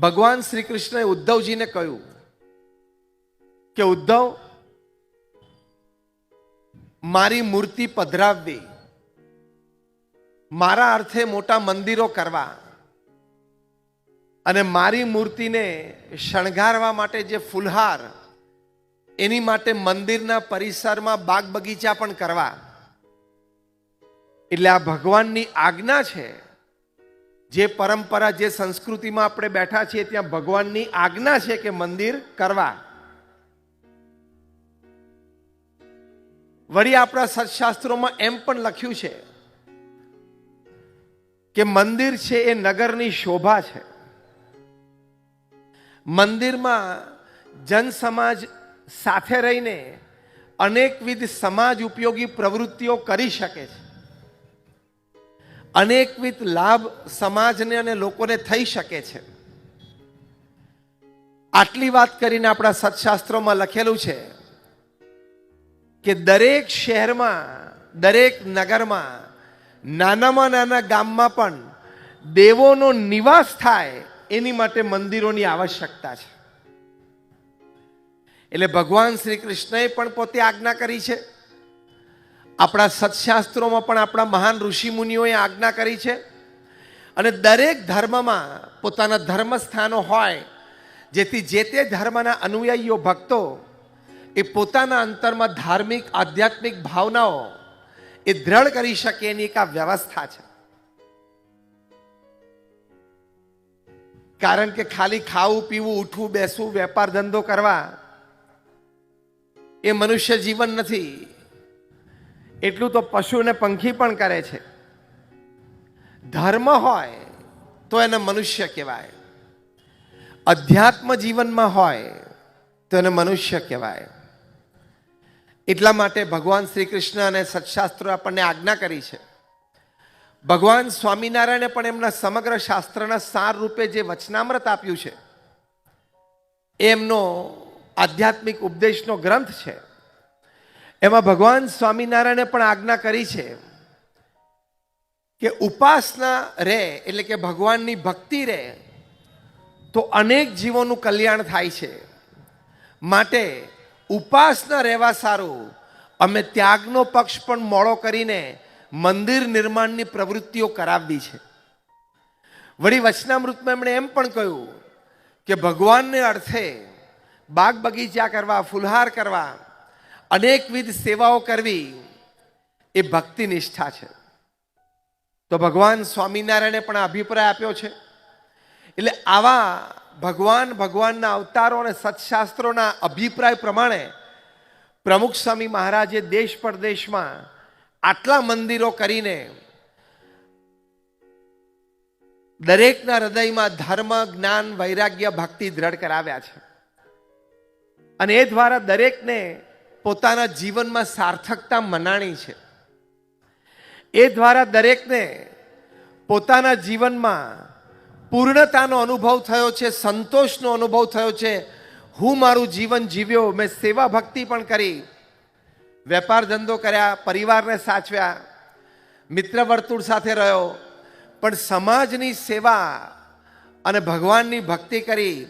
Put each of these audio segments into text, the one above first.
ભગવાન શ્રી કૃષ્ણએ ઉદ્ધવજીને કહ્યું કે, ઉદ્ધવ, મારી મૂર્તિ પધરાવવી. મારા અર્થે મોટા મંદિરો કરવા. અને મારી મૂર્તિને શણગારવા માટે જે ફુલહાર, એની માટે મંદિરના પરિસરમાં બાગ બગીચા પણ કરવા. એટલે આ ભગવાનની આજ્ઞા છે જે પરંપરા, જે સંસ્કૃતિમાં આપણે બેઠા છીએ, ત્યાં ભગવાનની આજ્ઞા છે કે મંદિર કરવા. વળી આપણા સત્શાસ્ત્રોમાં એમ પણ લખ્યું છે કે મંદિર છે એ નગરની શોભા છે. મંદિરમાં જન સમાજ સાથે રહીને અનેકવિધ સમાજ ઉપયોગી પ્રવૃત્તિઓ કરી શકે છે. અનેકવિધ લાભ સમાજને અને લોકોને થઈ શકે છે. આટલી વાત કરીને આપણા સત્શાસ્ત્રોમાં લખેલું છે કે દરેક શહેરમાં, દરેક નગરમાં, નાનામાં નાના ગામમાં પણ દેવોનો નિવાસ થાય એની માટે મંદિરોની આવશ્યકતા છે. એટલે ભગવાન શ્રી કૃષ્ણએ પણ પોતે આજ્ઞા કરી છે. આપણા સત્શાસ્ત્રોમાં પણ આપણા મહાન ઋષિ મુનિઓએ આજ્ઞા કરી છે. અને દરેક ધર્મમાં પોતાના ધર્મ સ્થાનો હોય, જેથી જે તે ધર્મના અનુયાયીઓ ભક્તો, એ પોતાના અંતરમાં ધાર્મિક, આધ્યાત્મિક ભાવનાઓ, એ દ્રઢ કરી શકે એની એક આ વ્યવસ્થા છે. કારણ કે ખાલી ખાવું, પીવું, ઉઠવું, બેસવું, વેપાર ધંધો કરવા, એ મનુષ્ય જીવન નથી. એટલું તો પશુ અને પંખી પણ કરે છે. ધર્મ હોય તો એને મનુષ્ય કહેવાય. અધ્યાત્મ જીવનમાં હોય તો એને મનુષ્ય કહેવાય. એટલા માટે ભગવાન શ્રી કૃષ્ણ અને સત્શાસ્ત્રો આપણને આજ્ઞા કરી છે. ભગવાન સ્વામિનારાયણે પણ એમના સમગ્ર શાસ્ત્રના સાર રૂપે જે વચનામૃત આપ્યું છે એ એમનો આધ્યાત્મિક ઉપદેશનો ગ્રંથ છે. એમાં ભગવાન સ્વામિનારાયણે પણ આજ્ઞા કરી છે કે ઉપાસના રહે એટલે કે ભગવાનની ભક્તિ રહે તો અનેક જીવોનું કલ્યાણ થાય છે. માટે ઉપાસના રહેવા સારું. અમે ત્યાગનો પક્ષ પણ મોડો કરીને મંદિર નિર્માણની પ્રવૃત્તિઓ કરાવવી છે. વળી વચનામૃતમાં એમણે એમ પણ કહ્યું કે ભગવાનને અર્થે બાગ બગીચા કરવા, ફુલહાર કરવા અનેકવિધ સેવાઓ કરવી એ ભક્તિ નિષ્ઠા છે. તો ભગવાન સ્વામિનારાયણે પણ અભિપ્રાય આપ્યો છે. એટલે આવા ભગવાન ભગવાનના અવતારો અને સત્શાસ્ત્રોના અભિપ્રાય પ્રમાણે પ્રમુખ સ્વામી મહારાજે દેશ પરદેશમાં આટલા મંદિરો કરીને દરેકના હૃદયમાં ધર્મ, જ્ઞાન, વૈરાગ્ય, ભક્તિ દ્રઢ કરાવ્યા છે. અને એ દ્વારા દરેકને પોતાના જીવનમાં સાર્થકતા મનાણી છે. એ દ્વારા દરેકને પોતાના જીવનમાં પૂર્ણતાનો અનુભવ થયો છે, સંતોષનો અનુભવ થયો છે. હું મારું જીવન જીવ્યો, મેં સેવા ભક્તિ પણ કરી. વેપાર ધંધો કર્યા, પરિવારને સાચવ્યા, મિત્ર વર્તુળ સાથે રહ્યો. પણ સમાજની સેવા અને ભગવાનની ભક્તિ કરી.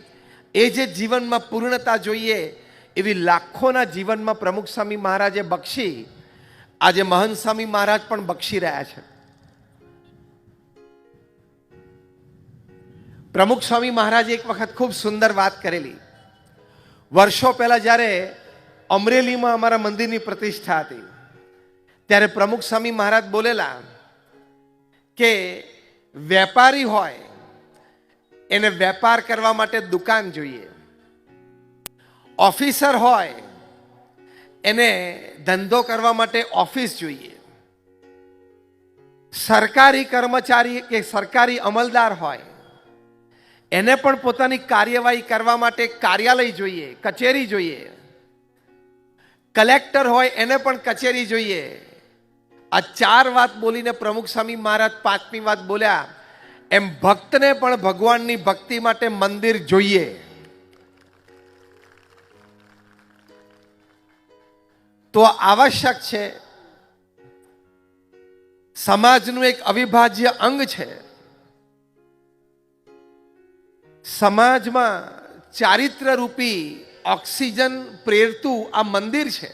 એ જે જીવનમાં પૂર્ણતા જોઈએ એવી લાખોના જીવનમાં પ્રમુખ સ્વામી મહારાજે બક્ષી, આજે મહંત સ્વામી મહારાજ પણ બક્ષી રહ્યા છે. પ્રમુખ સ્વામી મહારાજે એક વખત ખૂબ સુંદર વાત કરેલી. વર્ષો પહેલા જ્યારે અમરેલીમાં અમારા મંદિરની પ્રતિષ્ઠા હતી, ત્યારે પ્રમુખ સ્વામી મહારાજ બોલેલા કે વેપારી હોય, એને વેપાર કરવા માટે દુકાન જોઈએ. ઓફિસર હોય, એને ધંધો કરવા માટે ઓફિસ જોઈએ. સરકારી કર્મચારી કે સરકારી અમલદાર હોય, એને પણ પોતાની કાર્યવાહી કરવા માટે કાર્યાલય જોઈએ, કચેરી જોઈએ. કલેક્ટર હોય, એને પણ કચેરી જોઈએ. આ ચાર વાત બોલીને પ્રમુખ સ્વામી મહારાજ પાંચમી વાત બોલ્યા, એમ ભક્તને પણ ભગવાનની ભક્તિ માટે મંદિર જોઈએ. તો આવશ્યક છે, સમાજનું એક અવિભાજ્ય અંગ છે. સમાજમાં ચારિત્ર રૂપી ઓક્સિજન પ્રેરતું આ મંદિર છે.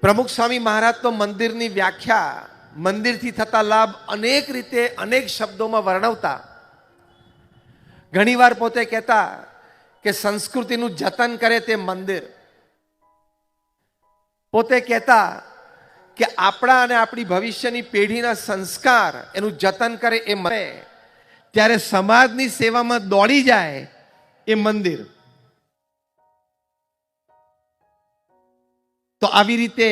પ્રમુખ સ્વામી મહારાજ તો મંદિરની વ્યાખ્યા મંદિરથી થતા લાભ અનેક રીતે અનેક શબ્દોમાં વર્ણવતા. ઘણીવાર પોતે કહેતા કે સંસ્કૃતિનું જતન કરે તે મંદિર. પોતે કહેતા કે આપણા અને આપણી ભવિષ્યની પેઢીના સંસ્કાર એનું જતન કરે એ મળે ત્યારે સમાજની સેવામાં દોડી જાય એ મંદિર. તો આવી રીતે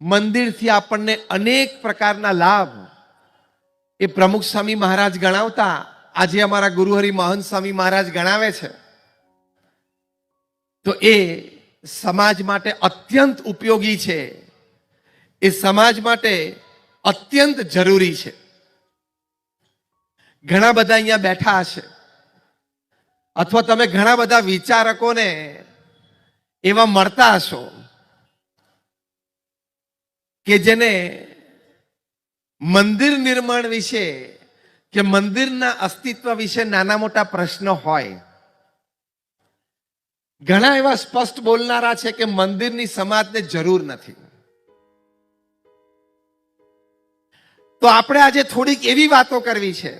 મંદિરથી આપણને અનેક પ્રકારના લાભ એ પ્રમુખ સ્વામી મહારાજ ગણાવતા. આજે અમારા ગુરુહરિ મહંત સ્વામી મહારાજ ગણાવે છે. તો એ સમાજ માટે અત્યંત ઉપયોગી છે. એ સમાજ માટે અત્યંત જરૂરી છે. ઘણા બધા અહીંયા બેઠા હશે. અથવા તમે ઘણા બધા વિચારકોને એવા મળતા હશો કે જેને મંદિર નિર્માણ વિશે કે મંદિરના અસ્તિત્વ વિશે નાના મોટા પ્રશ્નો હોય. ઘણા એવા સ્પષ્ટ બોલનારા છે કે મંદિરની સમાજને જરૂર નથી. તો આપણે આજે થોડીક એવી વાતો કરવી છે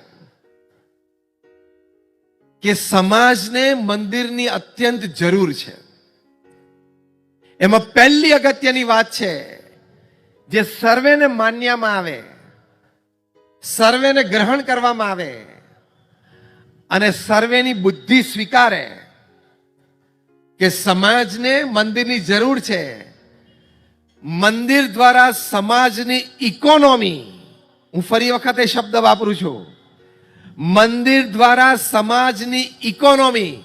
કે સમાજને મંદિરની અત્યંત જરૂર છે. એમાં પહેલી અગત્યની વાત છે જે સર્વેને માન્યમાં આવે, સર્વેને ગ્રહણ કરવામાં આવે અને સર્વેની બુદ્ધિ સ્વીકારે. કે સમાજને મંદિરની જરૂર છે. મંદિર દ્વારા સમાજની ઇકોનોમી, હું ફરી વખત શબ્દ વાપરું છું. મંદિર દ્વારા સમાજની ઇકોનોમી,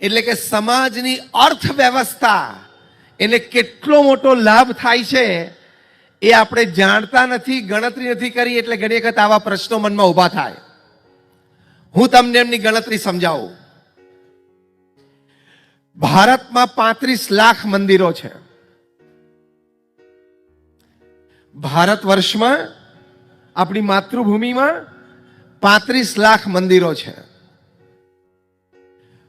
એટલે કે સમાજની અર્થવ્યવસ્થા, એને કેટલો મોટો લાભ થાય છે એ આપણે જાણતા નથી, ગણતરી નથી કરી, એટલે ઘણી વખત આવા પ્રશ્નો મનમાં ઊભા થાય. હું તમને એમની ગણતરી સમજાવું. ભારતમાં પાંત્રીસ લાખ મંદિરો છે. ભારત વર્ષમાં, આપણી માતૃભૂમિમાં પાંત્રીસ લાખ મંદિરો છે.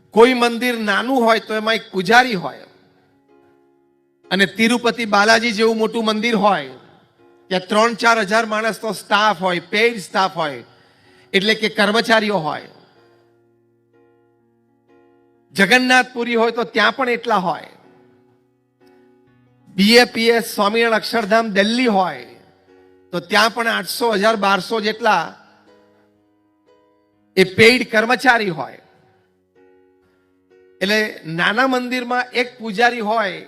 કોઈ મંદિર નાનું હોય તો એમાં એક પૂજારી હોય. અને તિરુપતિ બાલાજી જેવું મોટું મંદિર હોય, ત્યાં ત્રણ ચાર હજાર માણસનો સ્ટાફ હોય પેઇડ સ્ટાફ હોય. એટલે કે કર્મચારીઓ હોય. જગન્નાથપુરી હોય તો ત્યાં પણ એટલા હોય. બીએપીએસ સ્વામિનારાયણ અક્ષરધામ દિલ્હી હોય તો ત્યાં પણ આઠસો, હજાર બારસો જેટલા એ પેઇડ કર્મચારી હોય. એટલે નાના મંદિરમાં એક પૂજારી હોય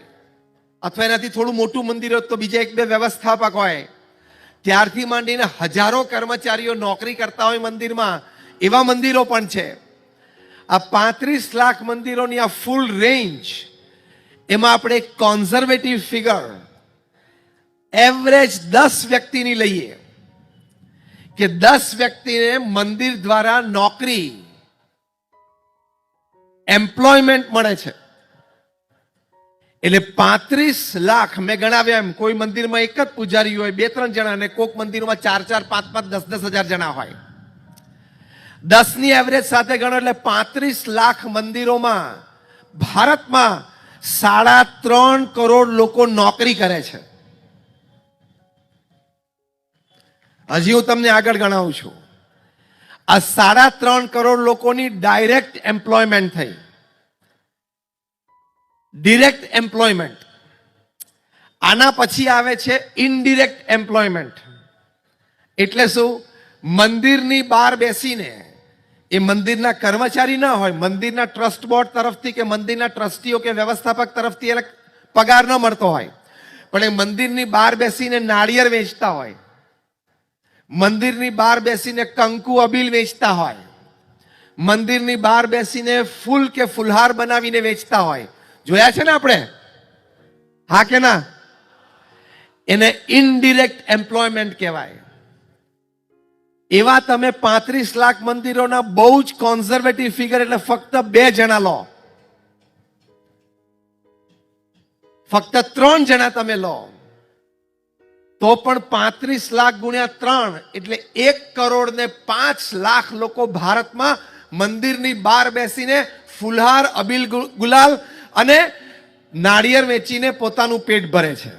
અથવા એનાથી થોડું મોટું મંદિર હોય તો બીજા એક બે વ્યવસ્થાપક હોય. ત્યારથી માંડીને હજારો કર્મચારીઓ નોકરી કરતા હોય મંદિરમાં. એવા મંદિરો પણ છે. આ પાંત્રીસ લાખ મંદિરોની આ ફૂલ રેન્જ એમાં આપણે કોન્ઝર્વેટિવ ફિગર એવરેજ દસ વ્યક્તિની લઈએ. કે દસ વ્યક્તિને મંદિર દ્વારા નોકરી એમ્પ્લોયમેન્ટ મળે છે. એટલે પાંત્રીસ લાખ, મેં ગણાવ્યા એમ, કોઈ મંદિરમાં એક જ પૂજારી હોય, બે ત્રણ જણા અને કોક મંદિરમાં ચાર ચાર, પાંચ પાંચ, દસ દસ હજાર જણા હોય. દસની એવરેજ સાથે ગણો એટલે પાંત્રીસ લાખ મંદિરોમાં, ભારતમાં સાડા ત્રણ કરોડ લોકો નોકરી કરે છે. હજી હું તમને આગળ ગણાવું છું. આ સાડા ત્રણ કરોડ લોકોની ડાયરેક્ટ એમ્પ્લોયમેન્ટ થઈ. ડિરેક્ટ એમ્પ્લોયમેન્ટ આના પછી આવે છે ઇનડિરેક્ટ એમ્પ્લોયમેન્ટ એટલે શું? મંદિરની બહાર બેસીને એ મંદિરના કર્મચારી ના હોય, મંદિરના ટ્રસ્ટ બોર્ડ તરફથી કે મંદિરના ટ્રસ્ટીઓ કે વ્યવસ્થાપક તરફથી એને પગાર ન મળતો હોય. પણ એ મંદિરની બહાર બેસીને નાળિયેર વેચતા હોય. મંદિરની બહાર બેસીને કંકુ અબીલ વેચતા હોય. મંદિરની બહાર બેસીને ફૂલ કે ફુલહાર બનાવીને વેચતા હોય. જોયા છે ને આપણે? હા કે ના? એને ઇનડિરેક્ટ એમ્પ્લોયમેન્ટ કહેવાય. એવા તમે પાંત્રીસ લાખ મંદિરોના બહુ જ કોન્ઝર્વેટિવ ફિગર એટલે ફક્ત બે જણા લો. ફક્ત ત્રણ જણા તમે લો. તો પણ પાંત્રીસ લાખ ગુણ્યા ત્રણ એટલે એક કરોડ ને પાંચ લાખ લોકો ભારતમાં મંદિરની બહાર બેસીને ફુલહાર, અબિલ ગુલાલ અને નાળિયેર વેચીને પોતાનું પેટ ભરે છે.